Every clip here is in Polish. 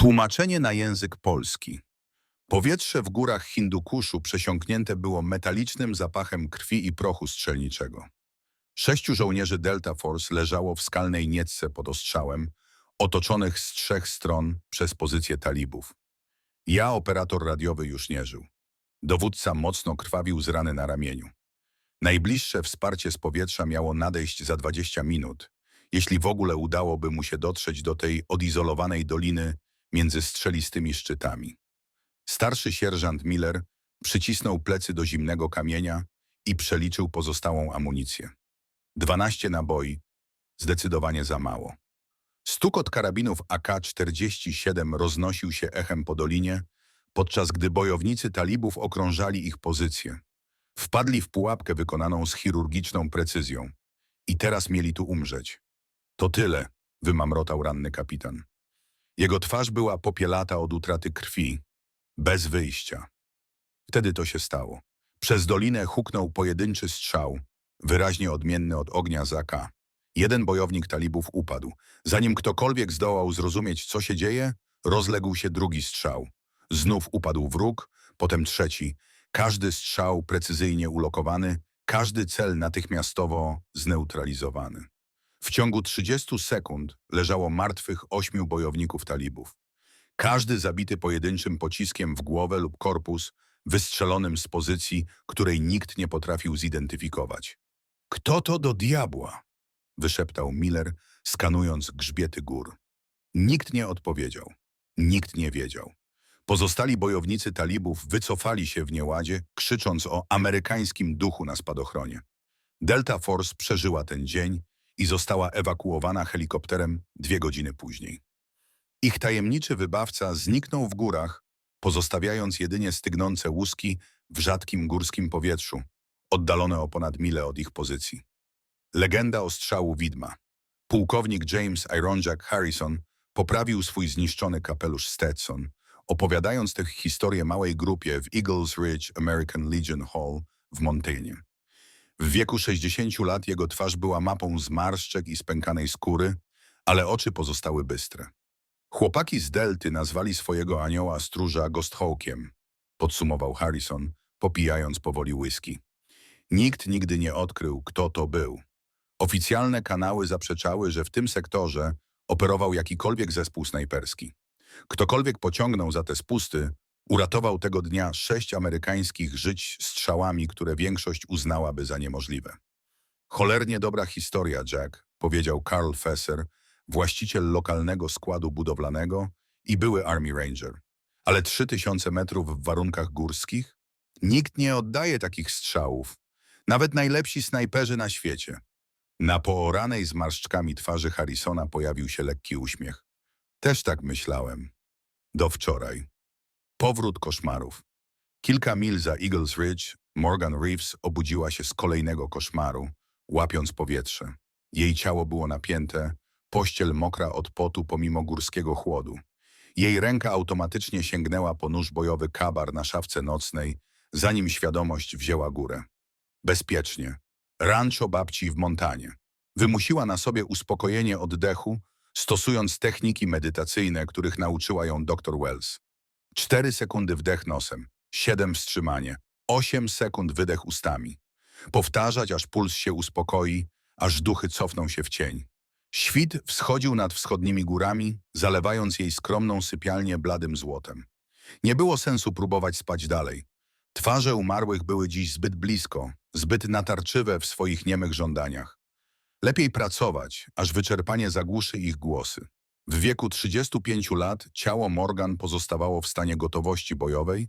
Tłumaczenie na język polski. Powietrze w górach Hindukuszu przesiąknięte było metalicznym zapachem krwi i prochu strzelniczego. Sześciu żołnierzy Delta Force leżało w skalnej niecce pod ostrzałem, otoczonych z trzech stron przez pozycję talibów. Ja, operator radiowy, już nie żył. Dowódca mocno krwawił z rany na ramieniu. Najbliższe wsparcie z powietrza miało nadejść za 20 minut, jeśli w ogóle udałoby mu się dotrzeć do tej odizolowanej doliny między strzelistymi szczytami. Starszy sierżant Miller przycisnął plecy do zimnego kamienia i przeliczył pozostałą amunicję. Dwanaście naboi, zdecydowanie za mało. Stukot karabinów AK-47 roznosił się echem po dolinie, podczas gdy bojownicy talibów okrążali ich pozycję. Wpadli w pułapkę wykonaną z chirurgiczną precyzją. I teraz mieli tu umrzeć. To tyle, wymamrotał ranny kapitan. Jego twarz była popielata od utraty krwi, bez wyjścia. Wtedy to się stało. Przez dolinę huknął pojedynczy strzał, wyraźnie odmienny od ognia Zaka. Jeden bojownik talibów upadł. Zanim ktokolwiek zdołał zrozumieć, co się dzieje, rozległ się drugi strzał. Znów upadł wróg, potem trzeci. Każdy strzał precyzyjnie ulokowany, każdy cel natychmiastowo zneutralizowany. W ciągu 30 sekund leżało martwych ośmiu bojowników talibów. Każdy zabity pojedynczym pociskiem w głowę lub korpus, wystrzelonym z pozycji, której nikt nie potrafił zidentyfikować. Kto to do diabła? wyszeptał Miller, skanując grzbiety gór. Nikt nie odpowiedział. Nikt nie wiedział. Pozostali bojownicy talibów wycofali się w nieładzie, krzycząc o amerykańskim duchu na spadochronie. Delta Force przeżyła ten dzień i została ewakuowana helikopterem dwie godziny później. Ich tajemniczy wybawca zniknął w górach, pozostawiając jedynie stygnące łuski w rzadkim górskim powietrzu, oddalone o ponad milę od ich pozycji. Legenda ostrzału widma. Pułkownik James Ironjack Harrison poprawił swój zniszczony kapelusz Stetson, opowiadając tę historię małej grupie w Eagles Ridge American Legion Hall w Montaigne. W wieku 60 lat jego twarz była mapą zmarszczek i spękanej skóry, ale oczy pozostały bystre. Chłopaki z Delty nazwali swojego anioła stróża Ghosthawkiem, podsumował Harrison, popijając powoli whisky. Nikt nigdy nie odkrył, kto to był. Oficjalne kanały zaprzeczały, że w tym sektorze operował jakikolwiek zespół snajperski. Ktokolwiek pociągnął za te spusty, uratował tego dnia sześć amerykańskich żyć strzałami, które większość uznałaby za niemożliwe. Cholernie dobra historia, Jack, powiedział Carl Fesser, właściciel lokalnego składu budowlanego i były Army Ranger. Ale trzy tysiące metrów w warunkach górskich? Nikt nie oddaje takich strzałów. Nawet najlepsi snajperzy na świecie. Na pooranej zmarszczkami twarzy Harrisona pojawił się lekki uśmiech. Też tak myślałem. Do wczoraj. Powrót koszmarów. Kilka mil za Eagles Ridge Morgan Reeves obudziła się z kolejnego koszmaru, łapiąc powietrze. Jej ciało było napięte, pościel mokra od potu pomimo górskiego chłodu. Jej ręka automatycznie sięgnęła po nóż bojowy kabar na szafce nocnej, zanim świadomość wzięła górę. Bezpiecznie. Rancho babci w Montanie. Wymusiła na sobie uspokojenie oddechu, stosując techniki medytacyjne, których nauczyła ją dr Wells. Cztery sekundy wdech nosem, siedem wstrzymanie, osiem sekund wydech ustami. Powtarzać, aż puls się uspokoi, aż duchy cofną się w cień. Świt wschodził nad wschodnimi górami, zalewając jej skromną sypialnię bladym złotem. Nie było sensu próbować spać dalej. Twarze umarłych były dziś zbyt blisko, zbyt natarczywe w swoich niemych żądaniach. Lepiej pracować, aż wyczerpanie zagłuszy ich głosy. W wieku 35 lat ciało Morgan pozostawało w stanie gotowości bojowej,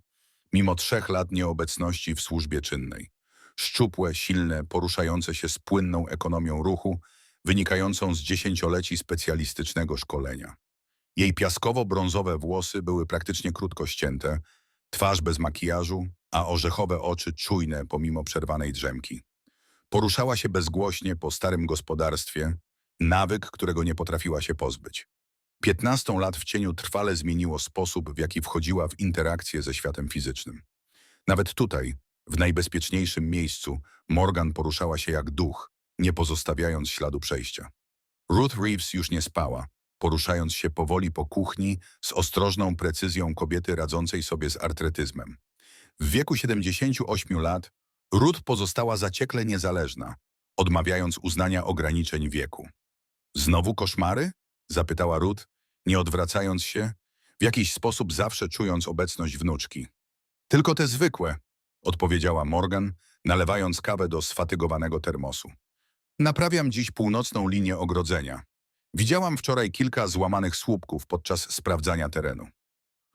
mimo trzech lat nieobecności w służbie czynnej. Szczupłe, silne, poruszające się z płynną ekonomią ruchu, wynikającą z dziesięcioleci specjalistycznego szkolenia. Jej piaskowo-brązowe włosy były praktycznie krótko ścięte, twarz bez makijażu, a orzechowe oczy czujne pomimo przerwanej drzemki. Poruszała się bezgłośnie po starym gospodarstwie, nawyk, którego nie potrafiła się pozbyć. Piętnastą lat w cieniu trwale zmieniło sposób, w jaki wchodziła w interakcję ze światem fizycznym. Nawet tutaj, w najbezpieczniejszym miejscu, Morgan poruszała się jak duch, nie pozostawiając śladu przejścia. Ruth Reeves już nie spała. poruszając się powoli po kuchni z ostrożną precyzją kobiety radzącej sobie z artretyzmem. W wieku 78 lat Ruth pozostała zaciekle niezależna, odmawiając uznania ograniczeń wieku. Znowu koszmary? zapytała Ruth, nie odwracając się, w jakiś sposób zawsze czując obecność wnuczki. Tylko te zwykłe, odpowiedziała Morgan, nalewając kawę do sfatygowanego termosu. Naprawiam dziś północną linię ogrodzenia. Widziałam wczoraj kilka złamanych słupków podczas sprawdzania terenu.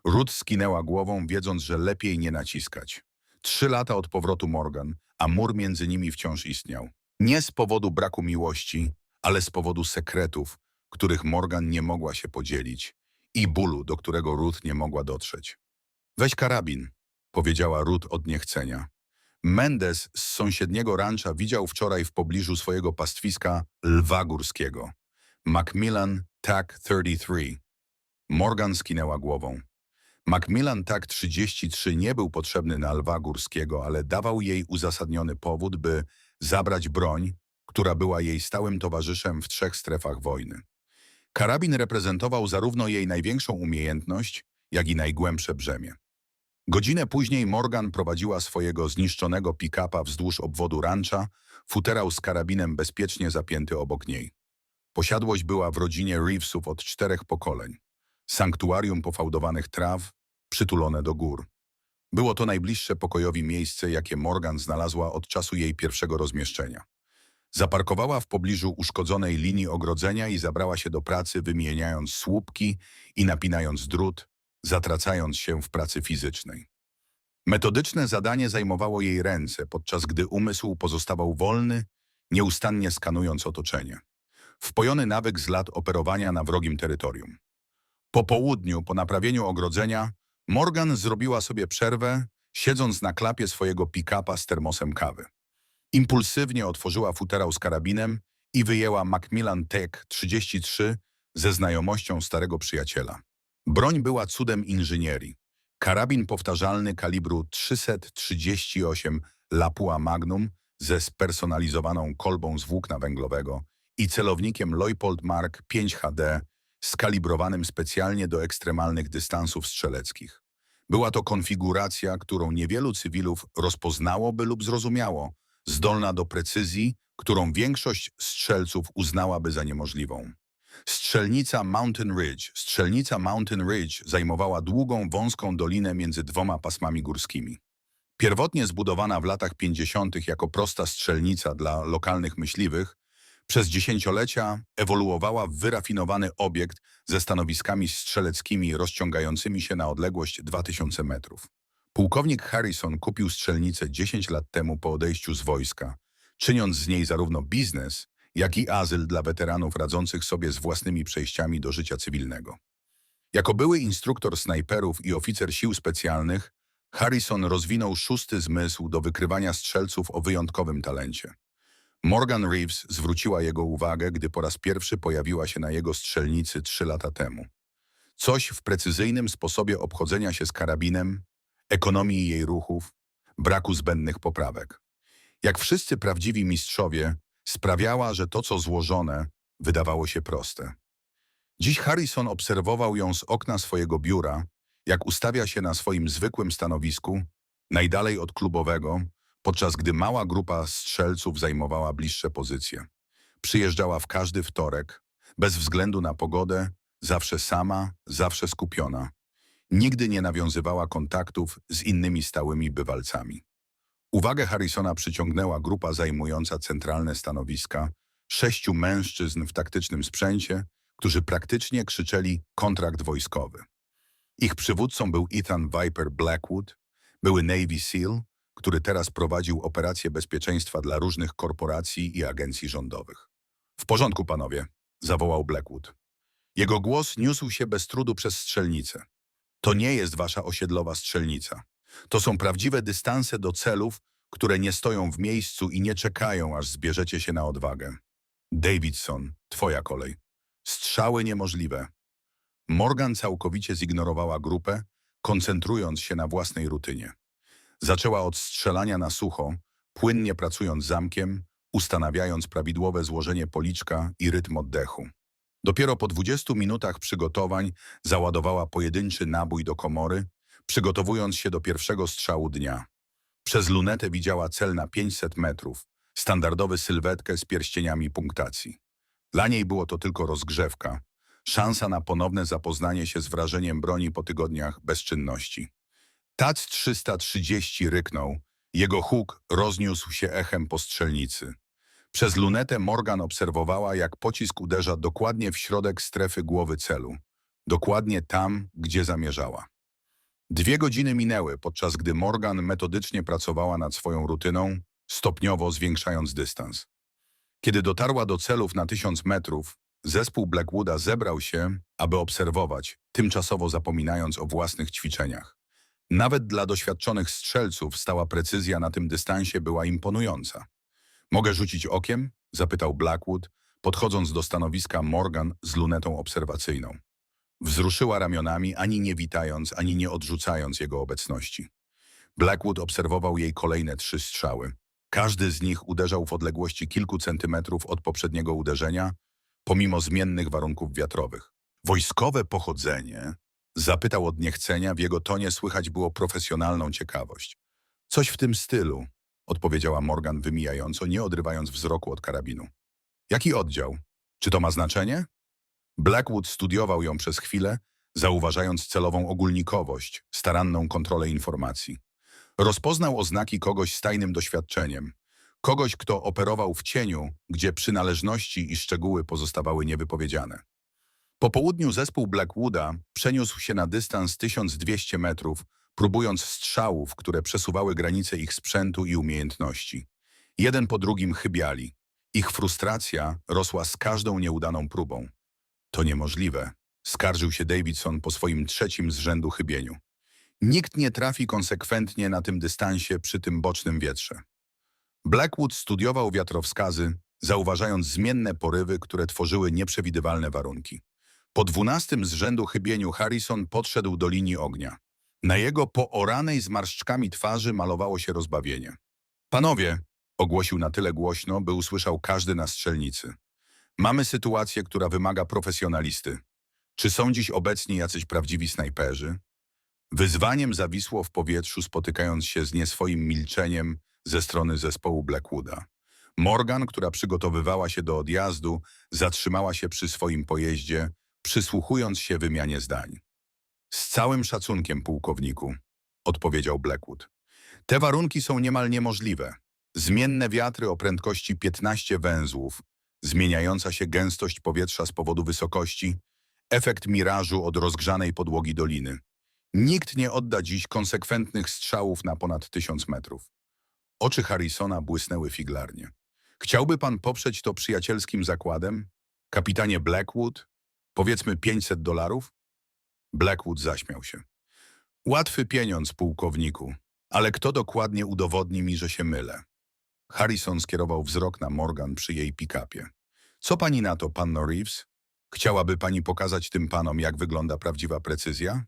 Ruth skinęła głową, wiedząc, że lepiej nie naciskać. Trzy lata od powrotu Morgan, a mur między nimi wciąż istniał. Nie z powodu braku miłości, ale z powodu sekretów, których Morgan nie mogła się podzielić i bólu, do którego Ruth nie mogła dotrzeć. Weź karabin, powiedziała Ruth od niechcenia. Mendes z sąsiedniego rancza widział wczoraj w pobliżu swojego pastwiska lwa górskiego. Macmillan TAC 33. Morgan skinęła głową. Macmillan TAC 33 nie był potrzebny na lwa górskiego, ale dawał jej uzasadniony powód, by zabrać broń, która była jej stałym towarzyszem w trzech strefach wojny. Karabin reprezentował zarówno jej największą umiejętność, jak i najgłębsze brzemię. Godzinę później Morgan prowadziła swojego zniszczonego pick-upa wzdłuż obwodu rancha, futerał z karabinem bezpiecznie zapięty obok niej. Posiadłość była w rodzinie Reevesów od czterech pokoleń. Sanktuarium pofałdowanych traw, przytulone do gór. Było to najbliższe pokojowi miejsce, jakie Morgan znalazła od czasu jej pierwszego rozmieszczenia. Zaparkowała w pobliżu uszkodzonej linii ogrodzenia i zabrała się do pracy, wymieniając słupki i napinając drut, zatracając się w pracy fizycznej. Metodyczne zadanie zajmowało jej ręce, podczas gdy umysł pozostawał wolny, nieustannie skanując otoczenie. Wpojony nawyk z lat operowania na wrogim terytorium. Po południu, po naprawieniu ogrodzenia, Morgan zrobiła sobie przerwę, siedząc na klapie swojego pick-upa z termosem kawy. Impulsywnie otworzyła futerał z karabinem i wyjęła Macmillan Tech 33 ze znajomością starego przyjaciela. Broń była cudem inżynierii. Karabin powtarzalny kalibru 338 Lapua Magnum ze spersonalizowaną kolbą z włókna węglowego i celownikiem Leupold Mark 5 HD skalibrowanym specjalnie do ekstremalnych dystansów strzeleckich. Była to konfiguracja, którą niewielu cywilów rozpoznałoby lub zrozumiało, zdolna do precyzji, którą większość strzelców uznałaby za niemożliwą. Strzelnica Mountain Ridge. Strzelnica Mountain Ridge zajmowała długą, wąską dolinę między dwoma pasmami górskimi. Pierwotnie zbudowana w latach 50. jako prosta strzelnica dla lokalnych myśliwych, przez dziesięciolecia ewoluowała w wyrafinowany obiekt ze stanowiskami strzeleckimi rozciągającymi się na odległość 2000 metrów. Pułkownik Harrison kupił strzelnicę 10 lat temu po odejściu z wojska, czyniąc z niej zarówno biznes, jak i azyl dla weteranów radzących sobie z własnymi przejściami do życia cywilnego. Jako były instruktor snajperów i oficer sił specjalnych, Harrison rozwinął szósty zmysł do wykrywania strzelców o wyjątkowym talencie. Morgan Reeves zwróciła jego uwagę, gdy po raz pierwszy pojawiła się na jego strzelnicy trzy lata temu. Coś w precyzyjnym sposobie obchodzenia się z karabinem, ekonomii jej ruchów, braku zbędnych poprawek. Jak wszyscy prawdziwi mistrzowie, sprawiała, że to, co złożone, wydawało się proste. Dziś Harrison obserwował ją z okna swojego biura, jak ustawia się na swoim zwykłym stanowisku, najdalej od klubowego, podczas gdy mała grupa strzelców zajmowała bliższe pozycje. Przyjeżdżała w każdy wtorek, bez względu na pogodę, zawsze sama, zawsze skupiona. Nigdy nie nawiązywała kontaktów z innymi stałymi bywalcami. Uwagę Harrisona przyciągnęła grupa zajmująca centralne stanowiska, sześciu mężczyzn w taktycznym sprzęcie, którzy praktycznie krzyczeli kontrakt wojskowy. Ich przywódcą był Ethan Viper Blackwood, były Navy SEAL, który teraz prowadził operacje bezpieczeństwa dla różnych korporacji i agencji rządowych. W porządku, panowie, zawołał Blackwood. Jego głos niósł się bez trudu przez strzelnicę. To nie jest wasza osiedlowa strzelnica. To są prawdziwe dystanse do celów, które nie stoją w miejscu i nie czekają, aż zbierzecie się na odwagę. Davidson, twoja kolej. Strzały niemożliwe. Morgan całkowicie zignorowała grupę, koncentrując się na własnej rutynie. Zaczęła od strzelania na sucho, płynnie pracując zamkiem, ustanawiając prawidłowe złożenie policzka i rytm oddechu. Dopiero po 20 minutach przygotowań załadowała pojedynczy nabój do komory, przygotowując się do pierwszego strzału dnia. Przez lunetę widziała cel na 500 metrów, standardowy sylwetkę z pierścieniami punktacji. Dla niej było to tylko rozgrzewka, szansa na ponowne zapoznanie się z wrażeniem broni po tygodniach bezczynności. TAC 330 ryknął, jego huk rozniósł się echem po strzelnicy. Przez lunetę Morgan obserwowała, jak pocisk uderza dokładnie w środek strefy głowy celu, dokładnie tam, gdzie zamierzała. Dwie godziny minęły, podczas gdy Morgan metodycznie pracowała nad swoją rutyną, stopniowo zwiększając dystans. Kiedy dotarła do celów na tysiąc metrów, zespół Blackwooda zebrał się, aby obserwować, tymczasowo zapominając o własnych ćwiczeniach. Nawet dla doświadczonych strzelców stała precyzja na tym dystansie była imponująca. Mogę rzucić okiem? zapytał Blackwood, podchodząc do stanowiska Morgan z lunetą obserwacyjną. Wzruszyła ramionami, ani nie witając, ani nie odrzucając jego obecności. Blackwood obserwował jej kolejne trzy strzały. Każdy z nich uderzał w odległości kilku centymetrów od poprzedniego uderzenia, pomimo zmiennych warunków wiatrowych. Wojskowe pochodzenie? Zapytał od niechcenia, w jego tonie słychać było profesjonalną ciekawość. Coś w tym stylu, odpowiedziała Morgan wymijająco, nie odrywając wzroku od karabinu. Jaki oddział? Czy to ma znaczenie? Blackwood studiował ją przez chwilę, zauważając celową ogólnikowość, staranną kontrolę informacji. Rozpoznał oznaki kogoś z tajnym doświadczeniem, kogoś, kto operował w cieniu, gdzie przynależności i szczegóły pozostawały niewypowiedziane. Po południu zespół Blackwooda przeniósł się na dystans 1200 metrów, próbując strzałów, które przesuwały granice ich sprzętu i umiejętności. Jeden po drugim chybiali. Ich frustracja rosła z każdą nieudaną próbą. To niemożliwe, skarżył się Davidson po swoim trzecim z rzędu chybieniu. Nikt nie trafi konsekwentnie na tym dystansie przy tym bocznym wietrze. Blackwood studiował wiatrowskazy, zauważając zmienne porywy, które tworzyły nieprzewidywalne warunki. Po dwunastym z rzędu chybieniu Harrison podszedł do linii ognia. Na jego pooranej zmarszczkami twarzy malowało się rozbawienie. Panowie, ogłosił na tyle głośno, by usłyszał każdy na strzelnicy. Mamy sytuację, która wymaga profesjonalisty. Czy są dziś obecni jacyś prawdziwi snajperzy? Wyzwaniem zawisło w powietrzu, spotykając się z nieswoim milczeniem ze strony zespołu Blackwooda. Morgan, która przygotowywała się do odjazdu, zatrzymała się przy swoim pojeździe, przysłuchując się wymianie zdań. Z całym szacunkiem, pułkowniku, odpowiedział Blackwood. Te warunki są niemal niemożliwe. Zmienne wiatry o prędkości 15 węzłów, zmieniająca się gęstość powietrza z powodu wysokości, efekt mirażu od rozgrzanej podłogi doliny. Nikt nie odda dziś konsekwentnych strzałów na ponad tysiąc metrów. Oczy Harrisona błysnęły figlarnie. Chciałby pan poprzeć to przyjacielskim zakładem? Kapitanie Blackwood? Powiedzmy 500 dolarów? Blackwood zaśmiał się. Łatwy pieniądz, pułkowniku, ale kto dokładnie udowodni mi, że się mylę? Harrison skierował wzrok na Morgan przy jej pick-upie. Co pani na to, panno Reeves? Chciałaby pani pokazać tym panom, jak wygląda prawdziwa precyzja?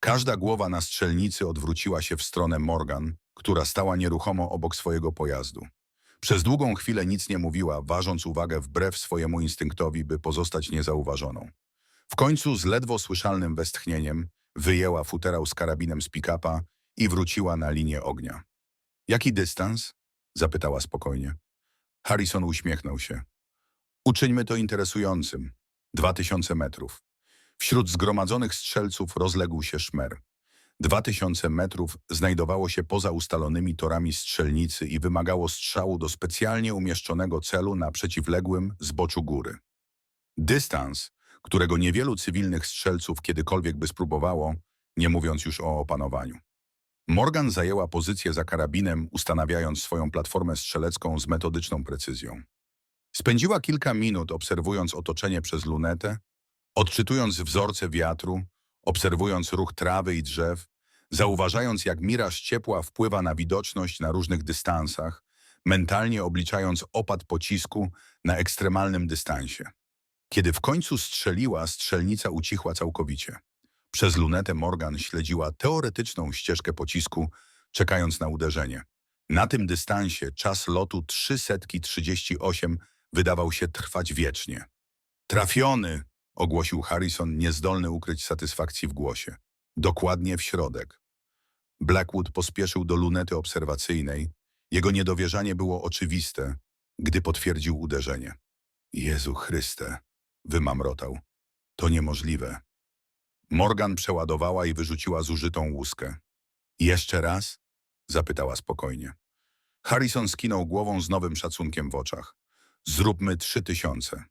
Każda głowa na strzelnicy odwróciła się w stronę Morgan, która stała nieruchomo obok swojego pojazdu. Przez długą chwilę nic nie mówiła, ważąc uwagę wbrew swojemu instynktowi, by pozostać niezauważoną. W końcu z ledwo słyszalnym westchnieniem wyjęła futerał z karabinem z pick-upa i wróciła na linię ognia. Jaki dystans? Zapytała spokojnie. Harrison uśmiechnął się. Uczyńmy to interesującym. Dwa tysiące metrów. Wśród zgromadzonych strzelców rozległ się szmer. Dwa tysiące metrów znajdowało się poza ustalonymi torami strzelnicy i wymagało strzału do specjalnie umieszczonego celu na przeciwległym zboczu góry. Dystans, którego niewielu cywilnych strzelców kiedykolwiek by spróbowało, nie mówiąc już o opanowaniu. Morgan zajęła pozycję za karabinem, ustanawiając swoją platformę strzelecką z metodyczną precyzją. Spędziła kilka minut obserwując otoczenie przez lunetę, odczytując wzorce wiatru, obserwując ruch trawy i drzew, zauważając jak miraż ciepła wpływa na widoczność na różnych dystansach, mentalnie obliczając opad pocisku na ekstremalnym dystansie. Kiedy w końcu strzeliła, strzelnica ucichła całkowicie. Przez lunetę Morgan śledziła teoretyczną ścieżkę pocisku, czekając na uderzenie. Na tym dystansie czas lotu 338 wydawał się trwać wiecznie. Trafiony! ogłosił Harrison, niezdolny ukryć satysfakcji w głosie. Dokładnie w środek. Blackwood pospieszył do lunety obserwacyjnej. Jego niedowierzanie było oczywiste, gdy potwierdził uderzenie. Jezu Chryste, wymamrotał. To niemożliwe. Morgan przeładowała i wyrzuciła zużytą łuskę. Jeszcze raz? zapytała spokojnie. Harrison skinął głową z nowym szacunkiem w oczach. Zróbmy trzy tysiące.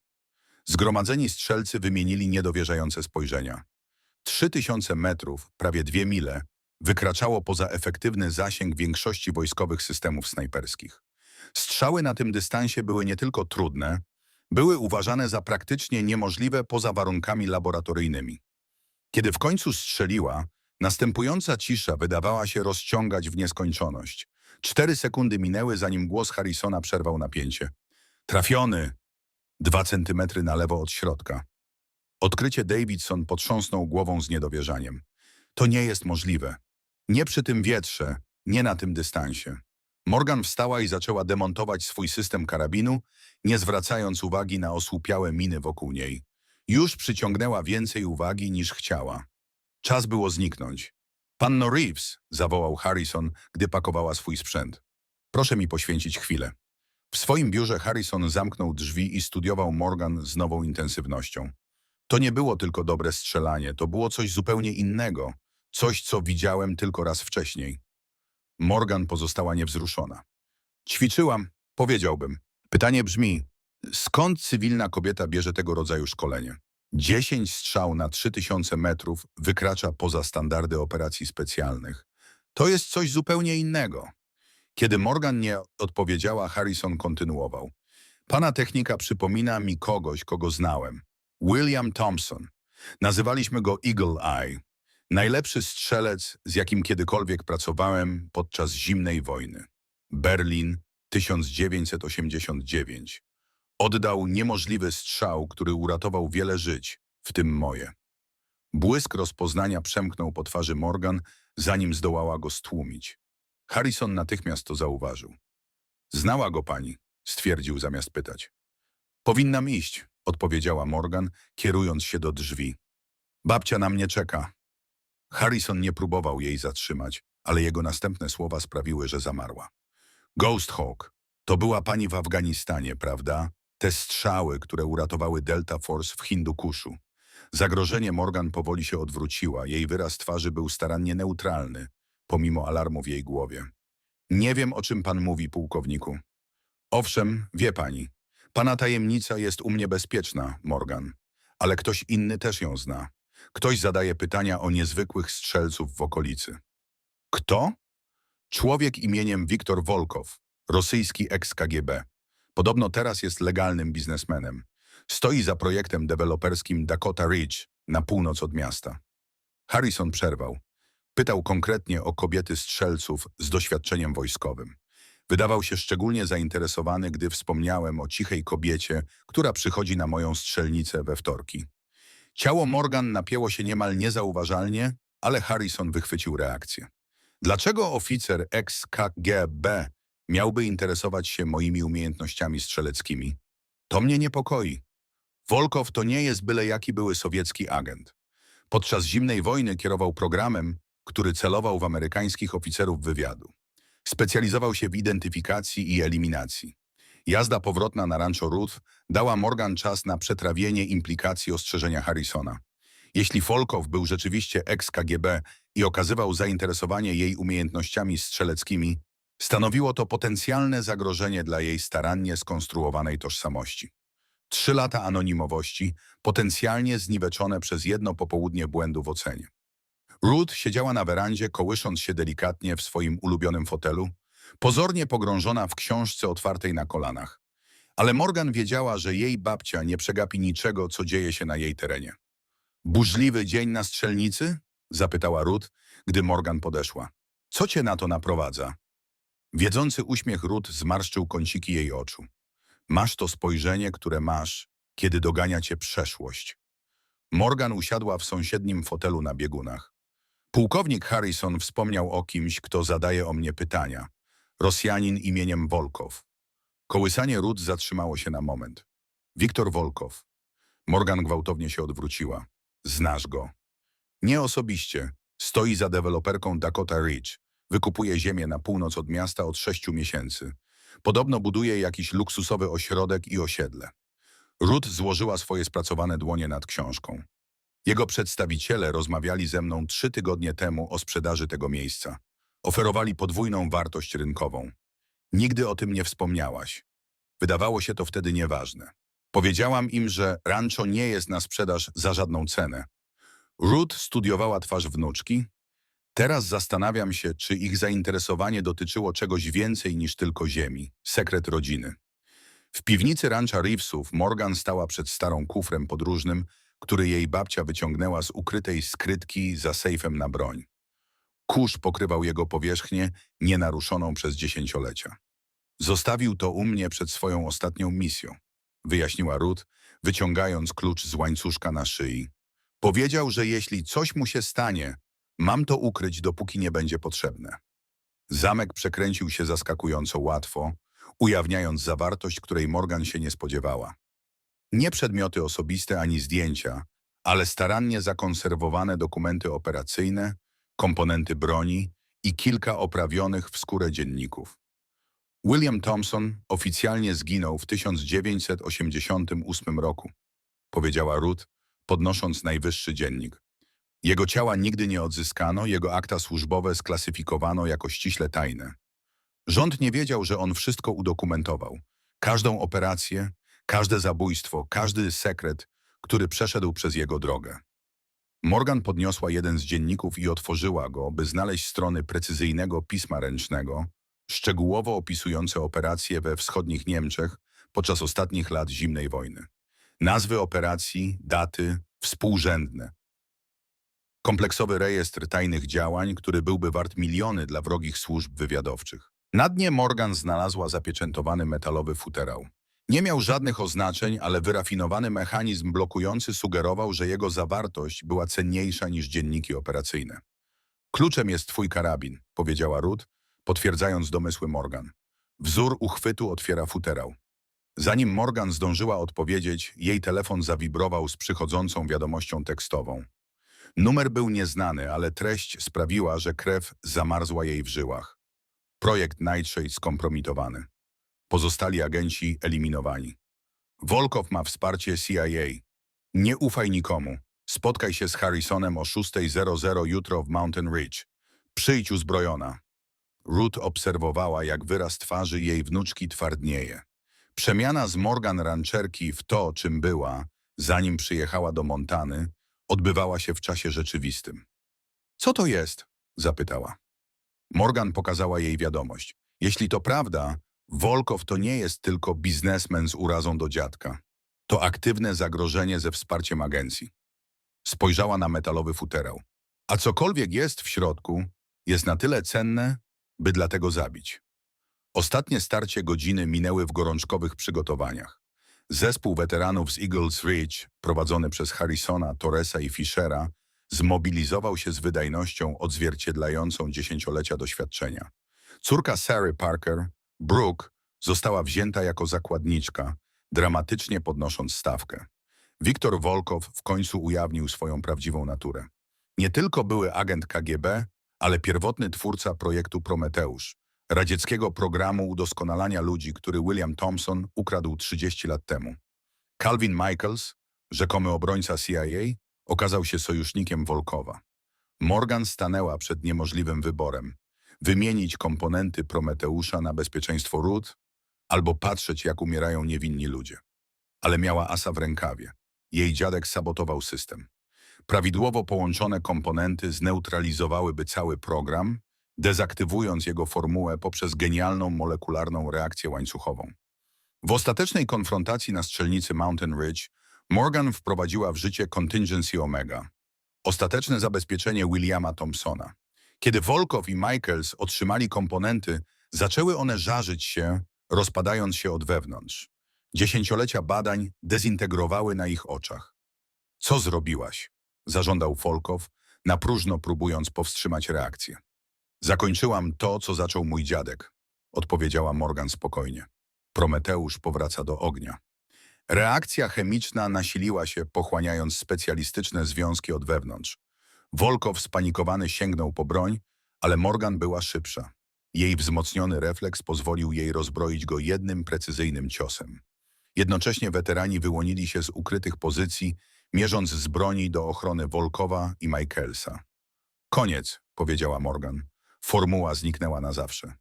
Zgromadzeni strzelcy wymienili niedowierzające spojrzenia. Trzy tysiące metrów, prawie dwie mile, wykraczało poza efektywny zasięg większości wojskowych systemów snajperskich. Strzały na tym dystansie były nie tylko trudne, były uważane za praktycznie niemożliwe poza warunkami laboratoryjnymi. Kiedy w końcu strzeliła, następująca cisza wydawała się rozciągać w nieskończoność. Cztery sekundy minęły, zanim głos Harrisona przerwał napięcie. Trafiony! Dwa centymetry na lewo od środka. Odkrycie Davidson potrząsnął głową z niedowierzaniem. To nie jest możliwe. Nie przy tym wietrze, nie na tym dystansie. Morgan wstała i zaczęła demontować swój system karabinu, nie zwracając uwagi na osłupiałe miny wokół niej. Już przyciągnęła więcej uwagi niż chciała. Czas było zniknąć. Panno Reeves, zawołał Harrison, gdy pakowała swój sprzęt. Proszę mi poświęcić chwilę. W swoim biurze Harrison zamknął drzwi i studiował Morgan z nową intensywnością. To nie było tylko dobre strzelanie, to było coś zupełnie innego, coś, co widziałem tylko raz wcześniej. Morgan pozostała niewzruszona. Ćwiczyłam, powiedziałbym. Pytanie brzmi, skąd cywilna kobieta bierze tego rodzaju szkolenie? Dziesięć strzał na 3000 metrów wykracza poza standardy operacji specjalnych. To jest coś zupełnie innego. Kiedy Morgan nie odpowiedziała, Harrison kontynuował. Pana technika przypomina mi kogoś, kogo znałem. William Thompson. Nazywaliśmy go Eagle Eye. Najlepszy strzelec, z jakim kiedykolwiek pracowałem podczas zimnej wojny. Berlin, 1989. Oddał niemożliwy strzał, który uratował wiele żyć, w tym moje. Błysk rozpoznania przemknął po twarzy Morgan, zanim zdołała go stłumić. Harrison natychmiast to zauważył. Znała go pani, stwierdził zamiast pytać. Powinnam iść, odpowiedziała Morgan, kierując się do drzwi. Babcia na mnie czeka. Harrison nie próbował jej zatrzymać, ale jego następne słowa sprawiły, że zamarła. Ghost Hawk, to była pani w Afganistanie, prawda? Te strzały, które uratowały Delta Force w Hindukuszu. Zagrożenie Morgan powoli się odwróciła, jej wyraz twarzy był starannie neutralny, pomimo alarmu w jej głowie. Nie wiem, o czym pan mówi, pułkowniku. Owszem, wie pani. Pana tajemnica jest u mnie bezpieczna, Morgan. Ale ktoś inny też ją zna. Ktoś zadaje pytania o niezwykłych strzelców w okolicy. Kto? Człowiek imieniem Wiktor Wolkow, rosyjski ex-KGB. Podobno teraz jest legalnym biznesmenem. Stoi za projektem deweloperskim Dakota Ridge na północ od miasta. Harrison przerwał. Pytał konkretnie o kobiety strzelców z doświadczeniem wojskowym. Wydawał się szczególnie zainteresowany, gdy wspomniałem o cichej kobiecie, która przychodzi na moją strzelnicę we wtorki. Ciało Morgan napięło się niemal niezauważalnie, ale Harrison wychwycił reakcję. Dlaczego oficer ex-KGB miałby interesować się moimi umiejętnościami strzeleckimi? To mnie niepokoi. Wolkow to nie jest byle jaki były sowiecki agent. Podczas zimnej wojny kierował programem, który celował w amerykańskich oficerów wywiadu. Specjalizował się w identyfikacji i eliminacji. Jazda powrotna na Rancho Ruth dała Morgan czas na przetrawienie implikacji ostrzeżenia Harrisona. Jeśli Folkow był rzeczywiście ex-KGB i okazywał zainteresowanie jej umiejętnościami strzeleckimi, stanowiło to potencjalne zagrożenie dla jej starannie skonstruowanej tożsamości. Trzy lata anonimowości, potencjalnie zniweczone przez jedno popołudnie błędu w ocenie. Ruth siedziała na werandzie, kołysząc się delikatnie w swoim ulubionym fotelu, pozornie pogrążona w książce otwartej na kolanach. Ale Morgan wiedziała, że jej babcia nie przegapi niczego, co dzieje się na jej terenie. Burzliwy dzień na strzelnicy? zapytała Ruth, gdy Morgan podeszła. Co cię na to naprowadza? Wiedzący uśmiech Ruth zmarszczył kąciki jej oczu. Masz to spojrzenie, które masz, kiedy dogania cię przeszłość. Morgan usiadła w sąsiednim fotelu na biegunach. Pułkownik Harrison wspomniał o kimś, kto zadaje o mnie pytania. Rosjanin imieniem Wolkow. Kołysanie Ruth zatrzymało się na moment. Wiktor Wolkow. Morgan gwałtownie się odwróciła. Znasz go. Nie osobiście. Stoi za deweloperką Dakota Ridge. Wykupuje ziemię na północ od miasta od sześciu miesięcy. Podobno buduje jakiś luksusowy ośrodek i osiedle. Ruth złożyła swoje spracowane dłonie nad książką. Jego przedstawiciele rozmawiali ze mną trzy tygodnie temu o sprzedaży tego miejsca. Oferowali podwójną wartość rynkową. Nigdy o tym nie wspomniałaś. Wydawało się to wtedy nieważne. Powiedziałam im, że rancho nie jest na sprzedaż za żadną cenę. Ruth studiowała twarz wnuczki. Teraz zastanawiam się, czy ich zainteresowanie dotyczyło czegoś więcej niż tylko ziemi, sekret rodziny. W piwnicy rancha Reevesów Morgan stała przed starą kufrem podróżnym, który jej babcia wyciągnęła z ukrytej skrytki za sejfem na broń. Kurz pokrywał jego powierzchnię, nienaruszoną przez dziesięciolecia. Zostawił to u mnie przed swoją ostatnią misją, wyjaśniła Ruth, wyciągając klucz z łańcuszka na szyi. Powiedział, że jeśli coś mu się stanie, mam to ukryć, dopóki nie będzie potrzebne. Zamek przekręcił się zaskakująco łatwo, ujawniając zawartość, której Morgan się nie spodziewała. Nie przedmioty osobiste ani zdjęcia, ale starannie zakonserwowane dokumenty operacyjne, komponenty broni i kilka oprawionych w skórę dzienników. William Thompson oficjalnie zginął w 1988 roku, powiedziała Ruth, podnosząc najwyższy dziennik. Jego ciała nigdy nie odzyskano, jego akta służbowe sklasyfikowano jako ściśle tajne. Rząd nie wiedział, że on wszystko udokumentował. Każdą operację, każde zabójstwo, każdy sekret, który przeszedł przez jego drogę. Morgan podniosła jeden z dzienników i otworzyła go, by znaleźć strony precyzyjnego pisma ręcznego, szczegółowo opisujące operacje we wschodnich Niemczech podczas ostatnich lat zimnej wojny. Nazwy operacji, daty, współrzędne. Kompleksowy rejestr tajnych działań, który byłby wart miliony dla wrogich służb wywiadowczych. Na dnie Morgan znalazła zapieczętowany metalowy futerał. Nie miał żadnych oznaczeń, ale wyrafinowany mechanizm blokujący sugerował, że jego zawartość była cenniejsza niż dzienniki operacyjne. Kluczem jest twój karabin, powiedziała Ruth, potwierdzając domysły Morgan. Wzór uchwytu otwiera futerał. Zanim Morgan zdążyła odpowiedzieć, jej telefon zawibrował z przychodzącą wiadomością tekstową. Numer był nieznany, ale treść sprawiła, że krew zamarzła jej w żyłach. Projekt Nightshade skompromitowany. Pozostali agenci eliminowani. Wolkow ma wsparcie CIA. Nie ufaj nikomu. Spotkaj się z Harrisonem o 6.00 jutro w Mountain Ridge. Przyjdź uzbrojona. Ruth obserwowała, jak wyraz twarzy jej wnuczki twardnieje. Przemiana z Morgan Rancherki w to, czym była, zanim przyjechała do Montany, odbywała się w czasie rzeczywistym. Co to jest? zapytała. Morgan pokazała jej wiadomość. Jeśli to prawda, Wolkow to nie jest tylko biznesmen z urazą do dziadka. To aktywne zagrożenie ze wsparciem agencji. Spojrzała na metalowy futerał. A cokolwiek jest w środku, jest na tyle cenne, by dlatego zabić. Ostatnie starcie godziny minęły w gorączkowych przygotowaniach. Zespół weteranów z Eagles Ridge, prowadzony przez Harrisona, Torresa i Fischera, zmobilizował się z wydajnością odzwierciedlającą dziesięciolecia doświadczenia. Córka Sary Parker, Brooke, została wzięta jako zakładniczka, dramatycznie podnosząc stawkę. Wiktor Wolkow w końcu ujawnił swoją prawdziwą naturę. Nie tylko były agent KGB, ale pierwotny twórca projektu Prometeusz, radzieckiego programu udoskonalania ludzi, który William Thompson ukradł 30 lat temu. Calvin Michaels, rzekomy obrońca CIA, okazał się sojusznikiem Wolkowa. Morgan stanęła przed niemożliwym wyborem. Wymienić komponenty Prometeusza na bezpieczeństwo ród albo patrzeć, jak umierają niewinni ludzie. Ale miała asa w rękawie. Jej dziadek sabotował system. Prawidłowo połączone komponenty zneutralizowałyby cały program, dezaktywując jego formułę poprzez genialną molekularną reakcję łańcuchową. W ostatecznej konfrontacji na strzelnicy Mountain Ridge Morgan wprowadziła w życie Contingency Omega, ostateczne zabezpieczenie Williama Thompsona. Kiedy Volkow i Michaels otrzymali komponenty, zaczęły one żarzyć się, rozpadając się od wewnątrz. Dziesięciolecia badań dezintegrowały na ich oczach. Co zrobiłaś? Zażądał Volkow, na próżno próbując powstrzymać reakcję. Zakończyłam to, co zaczął mój dziadek, odpowiedziała Morgan spokojnie. Prometeusz powraca do ognia. Reakcja chemiczna nasiliła się, pochłaniając specjalistyczne związki od wewnątrz. Wolkow spanikowany sięgnął po broń, ale Morgan była szybsza. Jej wzmocniony refleks pozwolił jej rozbroić go jednym precyzyjnym ciosem. Jednocześnie weterani wyłonili się z ukrytych pozycji, mierząc z broni do ochrony Wolkowa i Michaelsa. Koniec, powiedziała Morgan. Formuła zniknęła na zawsze.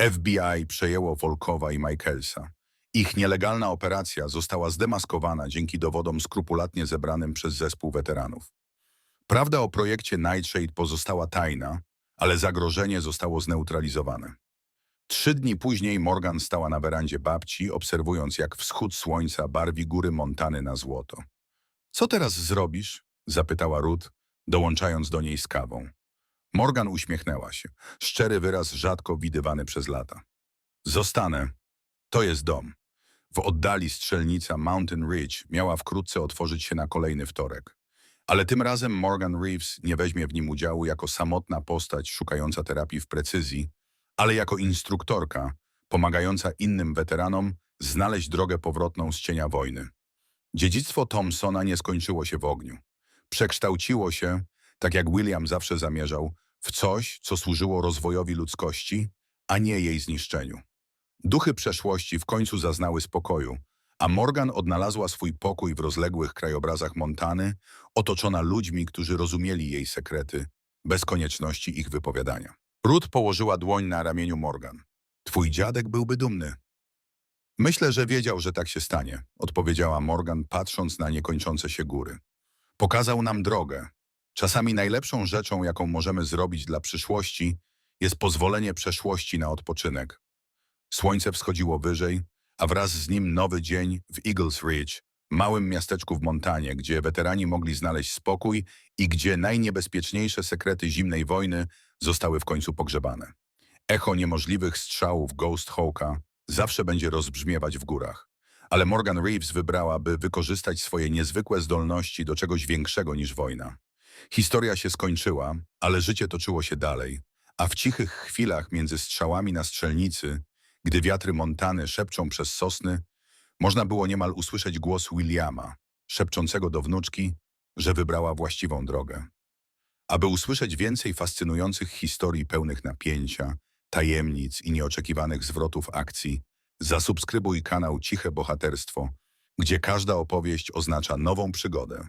FBI przejęło Wolkowa i Michaelsa. Ich nielegalna operacja została zdemaskowana dzięki dowodom skrupulatnie zebranym przez zespół weteranów. Prawda o projekcie Nightshade pozostała tajna, ale zagrożenie zostało zneutralizowane. Trzy dni później Morgan stała na werandzie babci, obserwując jak wschód słońca barwi góry Montany na złoto. Co teraz zrobisz? zapytała Ruth, dołączając do niej z kawą. Morgan uśmiechnęła się. Szczery wyraz rzadko widywany przez lata. Zostanę. To jest dom. W oddali strzelnica Mountain Ridge miała wkrótce otworzyć się na kolejny wtorek. Ale tym razem Morgan Reeves nie weźmie w nim udziału jako samotna postać szukająca terapii w precyzji, ale jako instruktorka pomagająca innym weteranom znaleźć drogę powrotną z cienia wojny. Dziedzictwo Thompsona nie skończyło się w ogniu. Przekształciło się, tak jak William zawsze zamierzał, w coś, co służyło rozwojowi ludzkości, a nie jej zniszczeniu. Duchy przeszłości w końcu zaznały spokoju, a Morgan odnalazła swój pokój w rozległych krajobrazach Montany, otoczona ludźmi, którzy rozumieli jej sekrety, bez konieczności ich wypowiadania. Ruth położyła dłoń na ramieniu Morgan. Twój dziadek byłby dumny. Myślę, że wiedział, że tak się stanie, odpowiedziała Morgan, patrząc na niekończące się góry. Pokazał nam drogę. Czasami najlepszą rzeczą, jaką możemy zrobić dla przyszłości, jest pozwolenie przeszłości na odpoczynek. Słońce wschodziło wyżej, a wraz z nim nowy dzień w Eagles Ridge, małym miasteczku w Montanie, gdzie weterani mogli znaleźć spokój i gdzie najniebezpieczniejsze sekrety zimnej wojny zostały w końcu pogrzebane. Echo niemożliwych strzałów Ghost Hawka zawsze będzie rozbrzmiewać w górach. Ale Morgan Reeves wybrała, by wykorzystać swoje niezwykłe zdolności do czegoś większego niż wojna. Historia się skończyła, ale życie toczyło się dalej, a w cichych chwilach między strzałami na strzelnicy, gdy wiatry Montany szepczą przez sosny, można było niemal usłyszeć głos Williama, szepczącego do wnuczki, że wybrała właściwą drogę. Aby usłyszeć więcej fascynujących historii pełnych napięcia, tajemnic i nieoczekiwanych zwrotów akcji, zasubskrybuj kanał Ciche Bohaterstwo, gdzie każda opowieść oznacza nową przygodę.